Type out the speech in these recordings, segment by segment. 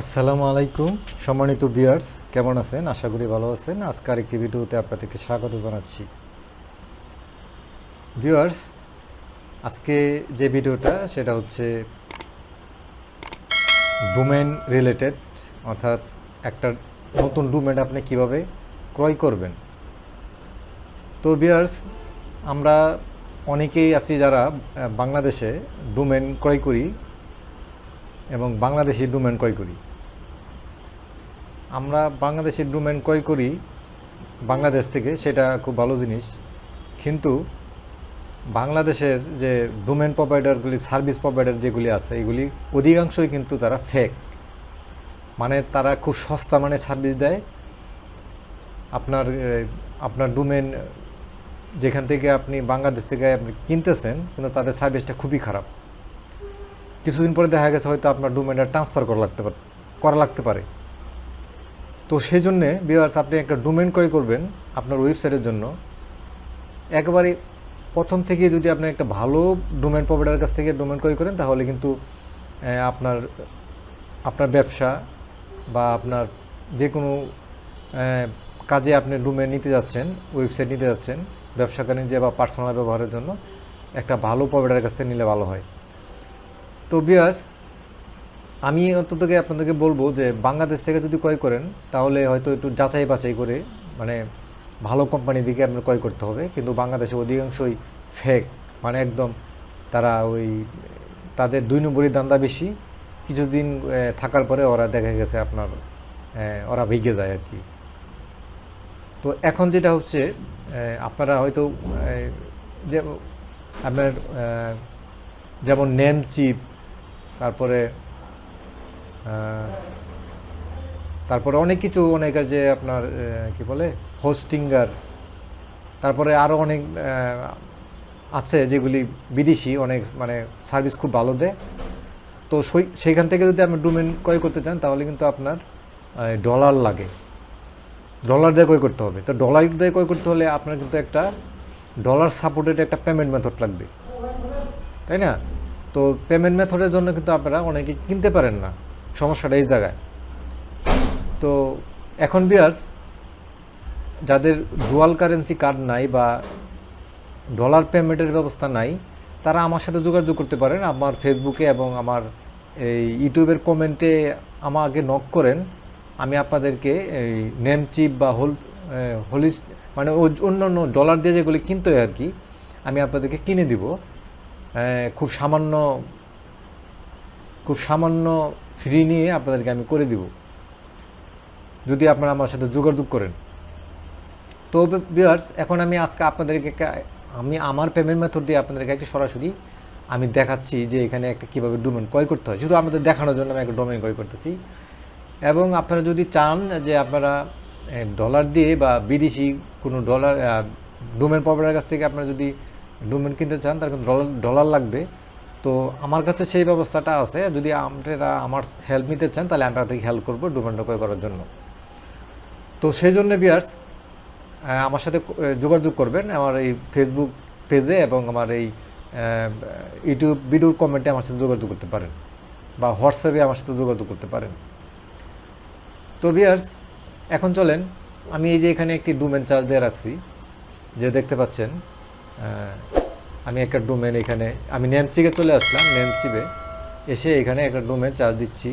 আসসালামু আলাইকুম। সম্মানিত বিয়ার্স কেমন আছেন? আশা করি ভালো আছেন। আজকের একটি ভিডিওতে আপনাদেরকে স্বাগত জানাচ্ছি। বিয়ার্স আজকে যে ভিডিওটা, সেটা হচ্ছে ডোমেন রিলেটেড, অর্থাৎ একটা নতুন ডোমেন আপনি কীভাবে ক্রয় করবেন। তো বিয়ার্স আমরা অনেকেই আছি যারা বাংলাদেশে ডোমেন ক্রয় করি এবং বাংলাদেশি ডোমেন ক্রয় করি। আমরা বাংলাদেশি ডোমেন ক্রয় করি বাংলাদেশ থেকে, সেটা খুব ভালো জিনিস। কিন্তু বাংলাদেশের যে ডোমেন প্রোভাইডারগুলি, সার্ভিস প্রোভাইডার যেগুলি আছে, এগুলি অধিকাংশই কিন্তু তারা ফেক মানে তারা খুব সস্তা মানে সার্ভিস দেয়। আপনার আপনার ডোমেন যেখান থেকে আপনি বাংলাদেশ থেকে আপনি কিনতেছেন, কিন্তু তাদের সার্ভিসটা খুবই খারাপ। কিছুদিন পরে দেখা গেছে হয়তো আপনার ডোমেনটা ট্রান্সফার করা লাগতে পারে, করা লাগতে পারে। তো সেই জন্যে বিওয়ার্স আপনি একটা ডোমেন ক্রয় করবেন আপনার ওয়েবসাইটের জন্য। একেবারে প্রথম থেকে যদি আপনি একটা ভালো ডোমেন প্রোভাইডারের কাছ থেকে ডোমেন ক্রয় করেন, তাহলে কিন্তু আপনার আপনার ব্যবসা বা আপনার যে কোনো কাজে আপনি ডোমেন নিতে যাচ্ছেন ওয়েবসাইট নিতে যাচ্ছেন, ব্যবসা বাণিজ্য বা পার্সোনাল ব্যবহারের জন্য, একটা ভালো প্রোভাইডারের কাছ থেকে নিলে ভালো হয়। তো বিয়াস আমি অন্তত আপনাদেরকে বলব যে বাংলাদেশ থেকে যদি ক্রয় করেন, তাহলে হয়তো একটু যাচাই বাছাই করে মানে ভালো কোম্পানি দিকে আপনার ক্রয় করতে হবে। কিন্তু বাংলাদেশে অধিকাংশই ফেক মানে একদম তারা ওই, তাদের দুই নম্বরই দান্দা বেশি। কিছুদিন থাকার পরে ওরা দেখা গেছে আপনার ওরা ভিগে যায় আর কি। তো এখন যেটা হচ্ছে আপনারা হয়তো যে আপনার যেমন নেম চিপ তারপরে তারপরে অনেক কিছু, অনেক যে আপনার কি বলে হোস্টিঙ্গার তারপরে আরও অনেক আছে যেগুলি বিদেশি, অনেক মানে সার্ভিস খুব ভালো দেয়। তো সেই- সেইখান থেকে যদি আপনি ডোমেন ক্রয় করতে চান, তাহলে কিন্তু আপনার ডলার লাগে। ডলার দিয়ে ক্রয় করতে হবে। তো ডলার দিয়ে ক্রয় করতে হলে আপনার কিন্তু একটা ডলার সাপোর্টেড একটা পেমেন্ট মেথড লাগবে। তাই না? তো পেমেন্ট মেথডের জন্য কিন্তু আপনারা অনেকে কিনতে পারেন না। সমস্যাটা এই জায়গায়। তো এখন বিয়ার্স, যাদের ডুয়াল কারেন্সি কার্ড নাই বা ডলার পেমেন্টের ব্যবস্থা নাই, তারা আমার সাথে যোগাযোগ করতে পারেন। আমার ফেসবুকে এবং আমার এই ইউটিউবের কমেন্টে আমাকে নক করেন। আমি আপনাদেরকে এই নেম চিপ বা হোল হোলিস মানে অন্য অন্য ডলার দিয়ে যেগুলি কিনতে হয় আর কি আমি আপনাদেরকে কিনে দিব। খুব সামান্য খুব সামান্য ফ্রি নিয়ে আপনাদেরকে আমি করে দিব। যদি আপনারা আমার সাথে যোগাযোগ করেন। তো বিয়ার্স এখন আমি আজকে আপনাদেরকে আমি আমার পেমেন্ট মেথড দিয়ে আপনাদেরকে একটা সরাসরি আমি দেখাচ্ছি যে এখানে একটা কীভাবে ডোমেন ক্রয় করতে হয়। শুধু আমাদের দেখানোর জন্য আমি একটা ডোমেন ক্রয় করতেছি। এবং আপনারা যদি চান যে আপনারা ডলার দিয়ে বা বিদেশি কোনো ডলার ডোমেন প্রোভাইডারের কাছ থেকে আপনারা যদি ডোমেন কিনতে চান তার কিন্তু ডলার ডলার লাগবে। তো আমার কাছে সেই ব্যবস্থাটা আছে। যদি আপনারা আমার হেল্প নিতে চান, তাহলে আমরা থেকে হেল্প করব ডোমেনটা ক্রয় করার জন্য। তো সেই জন্য বিয়ার্স আমার সাথে যোগাযোগ করবেন। আমার এই ফেসবুক পেজে এবং আমার এই ইউটিউব ভিডিওর কমেন্টে আমার সাথে যোগাযোগ করতে পারেন বা হোয়াটসঅ্যাপে আমার সাথে যোগাযোগ করতে পারেন। তো বিয়ার্স এখন চলেন। আমি এই যে এখানে একটি ডোমেন চার্জ দিয়ে রাখছি। যে দেখতে পাচ্ছেন আমি একটা ডোমেন এখানে, আমি নেমচিকে চলে আসলাম নেমচিপে এসে এখানে একটা ডোমেন চার্জ দিচ্ছি।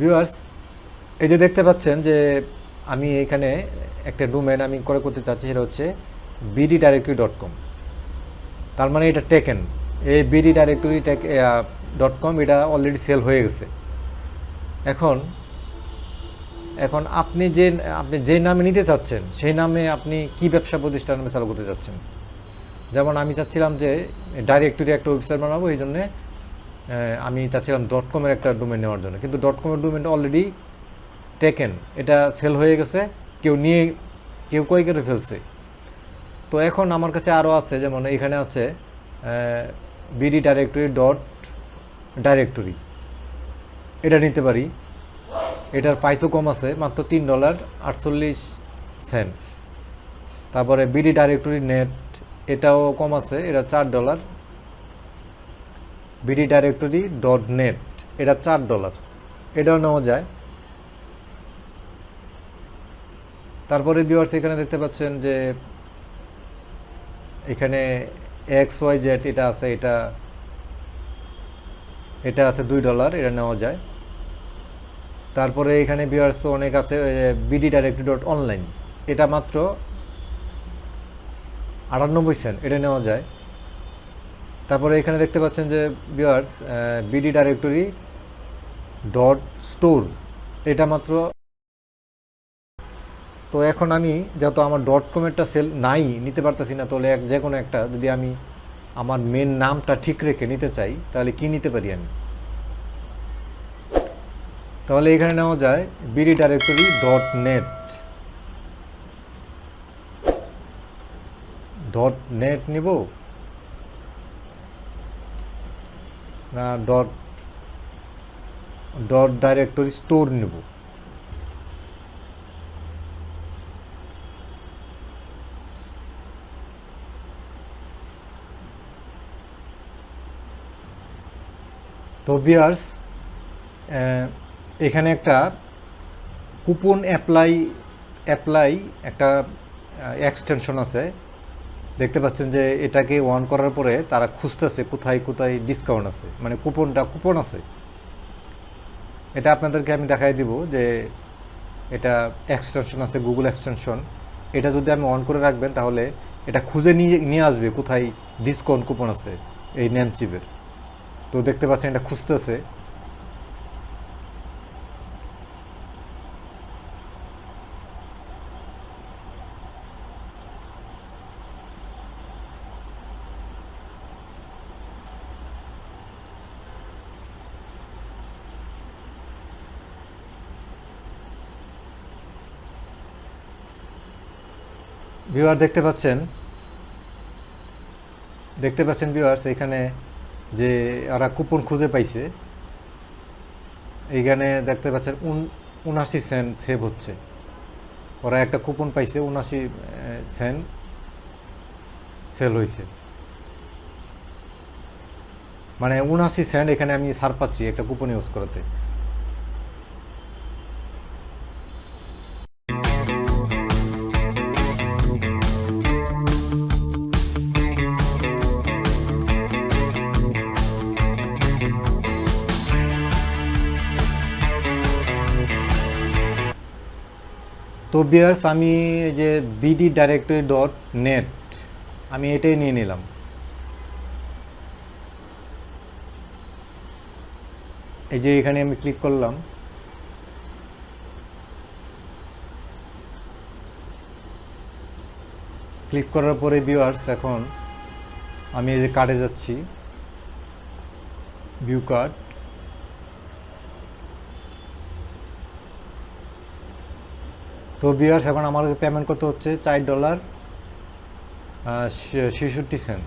ভিউয়ার্স এই যে দেখতে পাচ্ছেন যে আমি এখানে একটা ডোমেন আমি করে করতে চাচ্ছি, সেটা হচ্ছে বিডি ডাইরেক্টরি ডট কম তার মানে এটা টেকেন এই BD directory tech dot com এটা অলরেডি সেল হয়ে গেছে। এখন এখন আপনি যে আপনি যে নামে নিতে চাচ্ছেন, সেই নামে আপনি কি ব্যবসা প্রতিষ্ঠান নামে চালু করতে চাচ্ছেন? যেমন আমি চাচ্ছিলাম যে ডাইরেক্টরি একটা ওয়েবসাইট বানাবো, এই জন্যে আমি চাচ্ছিলাম ডট কমের একটা ডোমেন নেওয়ার জন্য। কিন্তু ডট কমের ডোমেনটা অলরেডি টেকেন এটা সেল হয়ে গেছে, কেউ নিয়ে, কেউ কই করে ফেলছে। তো এখন আমার কাছে আরও আছে, যেমন এখানে আছে বিডি ডাইরেক্টরি ডট ডাইরেক্টরি এটা নিতে পারি। এটার প্রাইসও কম আছে, মাত্র তিন ডলার আটচল্লিশ সেন্ট। তারপরে বিডি ডাইরেক্টরি নেট এটাও কম আছে, এটা চার dollar. BD directory dot net এটা চার ডলার। এটাও নেওয়া যায়। তারপরে ভিউয়ার্স এখানে দেখতে পাচ্ছেন যে, এখানে এক্স ওয়াই জেড এটা আছে, এটা এটা আছে দুই ডলার, এটা নেওয়া যায়। তারপরে এখানে ভিউয়ার্স তো অনেক আছে বিডি ডাইরেক্টরি ডট অনলাইন এটা মাত্র আটানব্বই সেন্ট এটা নেওয়া যায়। তারপরে এখানে দেখতে পাচ্ছেন যে viewers BD directory dot store এটা মাত্র তো এখন আমি যত আমার ডট কমেরটা সেল নাই, নিতে পারতেছি না, তাহলে এক যে কোনো একটা যদি আমি আমার মেন নামটা ঠিক রেখে নিতে চাই, তাহলে কি নিতে পারি আমি? তাহলে এখানে নেওয়া যায় BD directory dot net dot net নিব। না ডট ডট ডাইরেক্টরি স্টোর নেব। তো বিয়ার্স এখানে একটা কুপন অ্যাপ্লাই অ্যাপ্লাই একটা এক্সটেনশন আছে। দেখতে পাচ্ছেন যে এটাকে অন করার পরে তারা খুঁজতেছে কোথায় কোথায় ডিসকাউন্ট আছে। মানে কুপনটা কুপন আছে। এটা আপনাদেরকে আমি দেখাই দিব যে এটা এক্সটেনশন আছে গুগল এক্সটেনশন এটা যদি আমি অন করে রাখবেন তাহলে এটা খুঁজে নিয়ে নিয়ে আসবে কোথায় ডিসকাউন্ট কুপন আছে এই নেমচিপের তো দেখতে পাচ্ছেন এটা খুঁজতেছে। ভিউয়ার দেখতে পাচ্ছেন? দেখতে পাচ্ছেন ভিউয়ার্স এখানে যে ওরা কুপন খুঁজে পাইছে, এইখানে দেখতে পাচ্ছেন উন উনাশি সেন্ট সেভ হচ্ছে। ওরা একটা কুপন পাইছে উনাশি সেন্ট সেল হয়েছে মানে উনাশি সেন্ট এখানে আমি সার পাচ্ছি একটা কুপন ইউজ করাতে। তো বিয়ার্স, আমি এই যে বিডি ডাইরেক্টরি ডট নেট আমি এটাই নিয়ে নিলাম। এই যে এখানে আমি ক্লিক করলাম। ক্লিক করার পরে ভিউয়ার্স এখন আমি এই যে কার্ডে যাচ্ছি। ভিউ কার্ড তো বিয়ার্স এখন আমাকে পেমেন্ট করতে হচ্ছে চার ডলার ছেষট্টি সেন্ট